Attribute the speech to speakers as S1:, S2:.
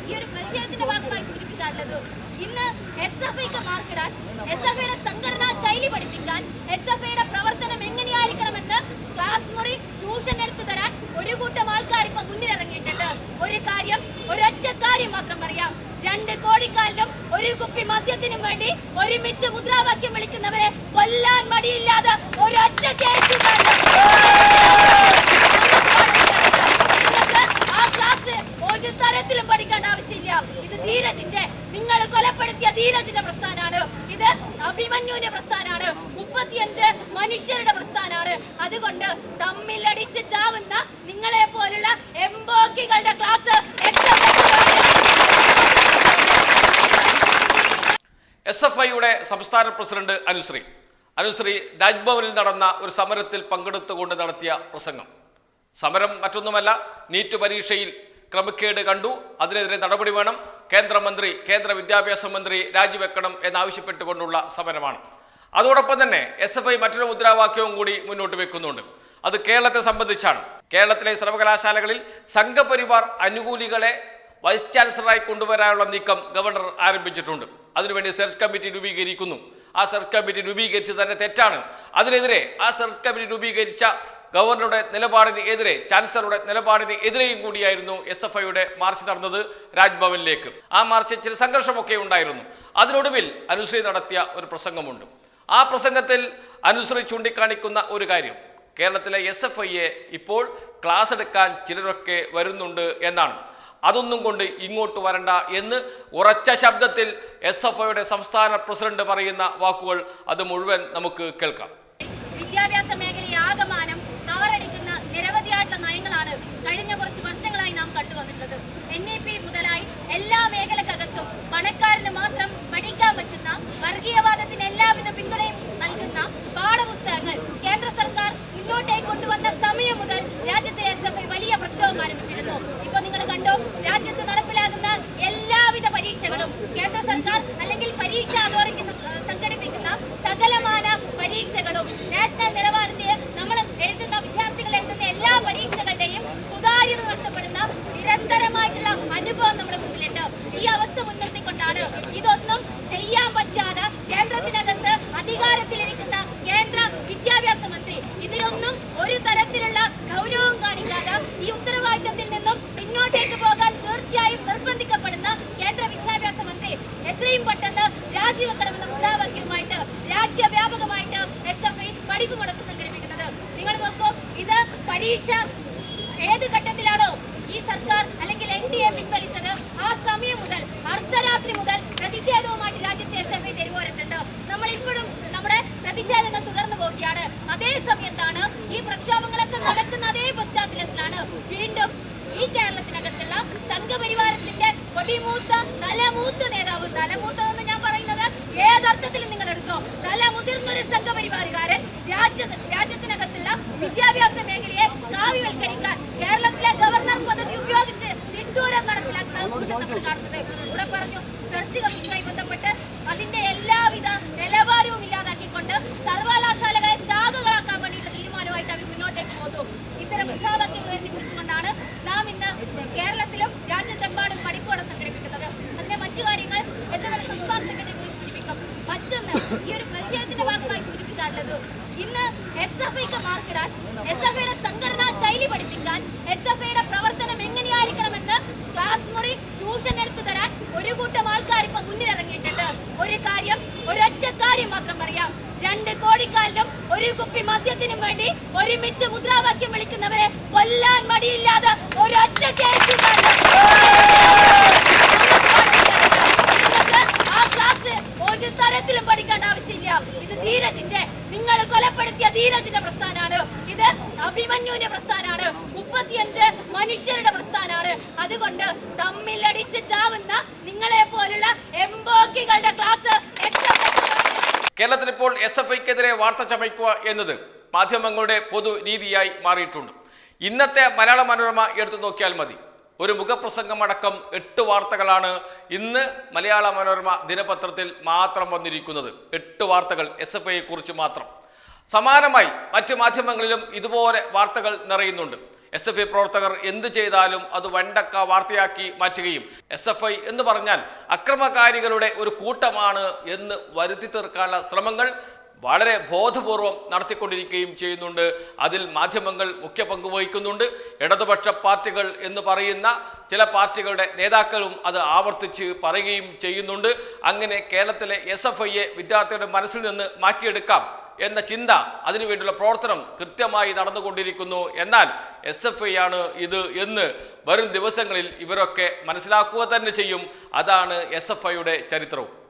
S1: ഈ ഒരു പ്രതിഷേധത്തിന്റെ ഭാഗമായി സൂചിപ്പിക്കാറുള്ളത് ഇന്ന് എസ് എഫ് ഐക്ക് മാർക്കിടാൻ എസ് എഫ് ഐയുടെ സംഘടനാ ശൈലി പഠിപ്പിക്കാൻ എസ് എഫ് ഐയുടെ പ്രവർത്തനം എങ്ങനെയായിരിക്കണമെന്ന് ക്ലാസ് മുറി ട്യൂഷൻ എടുത്തു തരാൻ ഒരു കൂട്ടം ആൾക്കാർ ഇപ്പൊ മുന്നിലിറങ്ങിയിട്ടുണ്ട്. ഒരു കാര്യം ഒരൊറ്റ കാര്യം മാത്രം അറിയാം. രണ്ട് കോടിക്കാലിലും ഒരു കുപ്പി മദ്യത്തിനും വേണ്ടി ഒരുമിച്ച് മുദ്രാവാക്യം വിളിക്കുന്നവരെ കൊല്ലാൻ മടിയില്ലാതെ ഒരൊറ്റ കേസുകാരൻ നിങ്ങൾക്ക് ആ ക്ലാസ് ഒരു തരത്തിലും പഠിക്കേണ്ട ആവശ്യമില്ല ഇത് ധീരജിന്റെ നിങ്ങൾ കൊലപ്പെടുത്തിയ ധീരജിന്റെ പ്രസ്ഥാനാണ്. ഇത് അഭിമന്യുവിന്റെ പ്രസ്ഥാനാണ്. മുപ്പത്തിയഞ്ച് മനുഷ്യരുടെ പ്രസ്ഥാനാണ്. അതുകൊണ്ട് തമ്മിലടിച്ച് ചാവുന്ന നിങ്ങളെ പോലുള്ള എംബോക്കികളുടെ ക്ലാസ്
S2: എസ് എഫ് ഐയുടെ സംസ്ഥാന പ്രസിഡന്റ് അനുശ്രീ. അനുശ്രീ രാജ്ഭവനിൽ നടന്ന ഒരു സമരത്തിൽ പങ്കെടുത്തുകൊണ്ട് നടത്തിയ പ്രസംഗം. സമരം മറ്റൊന്നുമല്ല നീറ്റ് പരീക്ഷയിൽ ക്രമക്കേട് കണ്ടു. അതിനെതിരെ നടപടി വേണം. കേന്ദ്രമന്ത്രി കേന്ദ്ര വിദ്യാഭ്യാസ മന്ത്രി രാജിവെക്കണം എന്നാവശ്യപ്പെട്ടുകൊണ്ടുള്ള സമരമാണ്. അതോടൊപ്പം തന്നെ എസ് എഫ് ഐ മറ്റൊരു മുദ്രാവാക്യവും കൂടി മുന്നോട്ട് വെക്കുന്നുണ്ട്. അത് കേരളത്തെ സംബന്ധിച്ചാണ്. കേരളത്തിലെ സർവകലാശാലകളിൽ സംഘപരിവാർ അനുകൂലികളെ വൈസ് ചാൻസലറായി കൊണ്ടുവരാനുള്ള നീക്കം ഗവർണർ ആരംഭിച്ചിട്ടുണ്ട്. അതിനുവേണ്ടി സെർച്ച് കമ്മിറ്റി രൂപീകരിക്കുന്നു. ആ സെർച്ച് കമ്മിറ്റി രൂപീകരിച്ച് തന്നെ തെറ്റാണ്. അതിനെതിരെ ആ സെർച്ച് കമ്മിറ്റി രൂപീകരിച്ച ഗവർണറുടെ നിലപാടിന് എതിരെ ചാൻസലറുടെ നിലപാടിന് എതിരെയും കൂടിയായിരുന്നു എസ് എഫ് ഐയുടെ മാർച്ച് നടന്നത് രാജ്ഭവനിലേക്ക്. ആ മാർച്ചിൽ ചില സംഘർഷമൊക്കെ ഉണ്ടായിരുന്നു. അതിനൊടുവിൽ അനുശ്രീ നടത്തിയ ഒരു പ്രസംഗമുണ്ട്. ആ പ്രസംഗത്തിൽ അനുശ്രീ ചൂണ്ടിക്കാണിക്കുന്ന ഒരു കാര്യം. കേരളത്തിലെ എസ് എഫ് ഐയെ ഇപ്പോൾ ക്ലാസ് എടുക്കാൻ ചിലരൊക്കെ വരുന്നുണ്ട് എന്നാണ്. അതൊന്നും കൊണ്ട് ഇങ്ങോട്ട് വരണ്ട എന്ന് ഉറച്ച ശബ്ദത്തിൽ എസ് എഫ് ഐയുടെ സംസ്ഥാന പ്രസിഡന്റ് പറയുന്ന വാക്കുകൾ അത് മുഴുവൻ നമുക്ക് കേൾക്കാം.
S1: വിദ്യാഭ്യാസ പരീക്ഷ ഏത് ഘട്ടത്തിലാണോ ഈ സർക്കാർ അല്ലെങ്കിൽ എൻ ഡി എ പിൻവലിച്ചത് ആ സമയം മുതൽ അർദ്ധരാത്രി മുതൽ പ്രതിഷേധവുമായിട്ട് രാജ്യത്തെ എസ് എഫ് ഐ തെരുവോരത്തുണ്ട്. നമ്മൾ ഇപ്പോഴും നമ്മുടെ പ്രതിഷേധങ്ങൾ തുടർന്നു പോവുകയാണ്. അതേ സമയത്താണ് ഈ പ്രക്ഷോഭങ്ങളൊക്കെ നടക്കുന്ന അതേ പശ്ചാത്തലത്തിലാണ് വീണ്ടും ഈ കേരളത്തിനകത്തുള്ള സംഘപരിവാരത്തിന്റെ കൊടിമൂത്ത തലമൂത്ത നേതാവ്. തലമൂത്തതെന്ന് ഞാൻ പറയുന്നത് ഏതർത്ഥത്തിലും നിങ്ങൾ എടുത്തോ? തല മുതിർന്നൊരു സംഘപരിവാരുകാരൻ രാജ്യ രാജ്യത്തിനകത്തുള്ള വിദ്യാഭ്യാസ മേഖലയെ കാവ്യവൽക്കരിക്കാൻ കേരളത്തിലെ ഗവർണർ പദ്ധതി ഉപയോഗിച്ച് തിട്ടൂരം നടപ്പിലാക്കുന്ന നമ്മൾ കാണുന്നത്. ഇവിടെ പറഞ്ഞു സെർച്ച് എസ് എഫ് ഐക്ക് മാർക്കിടാൻ എസ് എഫ് ഐയുടെ പ്രവർത്തനം എങ്ങനെയായിരിക്കണമെന്ന് ക്ലാസ് ഒരു കൂട്ടം ആൾക്കാർ ഇപ്പൊ മുന്നിലിറങ്ങിയിട്ടുണ്ട്. ഒരു കാര്യം ഒരൊറ്റ കാര്യം മാത്രം അറിയാം രണ്ട് കോടിക്കാലിലും ഒരു കുപ്പി മദ്യത്തിനും വേണ്ടി ഒരുമിച്ച് മുദ്രാവാക്യം വിളിക്കുന്നവരെ കൊല്ലാൻ മടിയില്ലാതെ ഒരൊറ്റ നിങ്ങൾക്ക് ആ ക്ലാസ് ഒരു തരത്തിലും പഠിക്കേണ്ട ആവശ്യമില്ല ഇത് ധീരജിന്റെ നിങ്ങൾ കൊലപ്പെടുത്തിയ ധീരജിന്റെ പ്രസ്ഥാനാണ് ഇത് അഭിമന്യുവിന്റെ പ്രസ്ഥാനാണ് മുപ്പത്തിയഞ്ച് മനുഷ്യരുടെ പ്രസ്ഥാനാണ് അതുകൊണ്ട് തമ്മിലടിച്ച് ചാവുന്ന നിങ്ങളെ പോലുള്ള എംബോക്കികളുടെ ക്ലാസ്
S2: കേരളത്തിൽ ഇപ്പോൾ എസ് എഫ് ഐക്കെതിരെ വാർത്ത ചമയ്ക്കുക എന്നത് മാധ്യമങ്ങളുടെ പൊതു രീതിയായി മാറിയിട്ടുണ്ട്. ഇന്നത്തെ മലയാള മനോരമ എടുത്തു നോക്കിയാൽ മതി. ഒരു മുഖപ്രസംഗമടക്കം എട്ട് വാർത്തകളാണ് ഇന്ന് മലയാള മനോരമ ദിനപത്രത്തിൽ മാത്രം വന്നിരിക്കുന്നത്. എട്ട് വാർത്തകൾ എസ് എഫ് ഐയെക്കുറിച്ച് മാത്രം. സമാനമായി മറ്റ് മാധ്യമങ്ങളിലും ഇതുപോലെ വാർത്തകൾ നിറയുന്നുണ്ട്. എസ് എഫ് ഐ പ്രവർത്തകർ എന്ത് ചെയ്താലും അത് വണ്ടക്ക വാർത്തയാക്കി മാറ്റുകയും എസ് എഫ് ഐ എന്ന് പറഞ്ഞാൽ അക്രമകാരികളുടെ ഒരു കൂട്ടമാണ് എന്ന് വരുത്തി തീർക്കാനുള്ള ശ്രമങ്ങൾ വളരെ ബോധപൂർവം നടത്തിക്കൊണ്ടിരിക്കുകയും ചെയ്യുന്നുണ്ട്. അതിൽ മാധ്യമങ്ങൾ മുഖ്യ പങ്ക് വഹിക്കുന്നുണ്ട്. ഇടതുപക്ഷ പാർട്ടികൾ എന്ന് പറയുന്ന ചില പാർട്ടികളുടെ നേതാക്കളും അത് ആവർത്തിച്ച് പറയുകയും ചെയ്യുന്നുണ്ട്. അങ്ങനെ കേരളത്തിലെ എസ് എഫ് ഐയെ വിദ്യാർത്ഥികളുടെ മനസ്സിൽ നിന്ന് മാറ്റിയെടുക്കാം. എന്ന ചിന്ത അതിനുവേണ്ടിയുള്ള പ്രവർത്തനം കൃത്യമായി നടന്നുകൊണ്ടിരിക്കുന്നു. എന്നാൽ എസ് എഫ് ഐ ആണ് ഇത് എന്ന് വരും ദിവസങ്ങളിൽ ഇവരൊക്കെ മനസ്സിലാക്കുക തന്നെ ചെയ്യും. അതാണ് എസ് എഫ് ഐയുടെ ചരിത്രവും.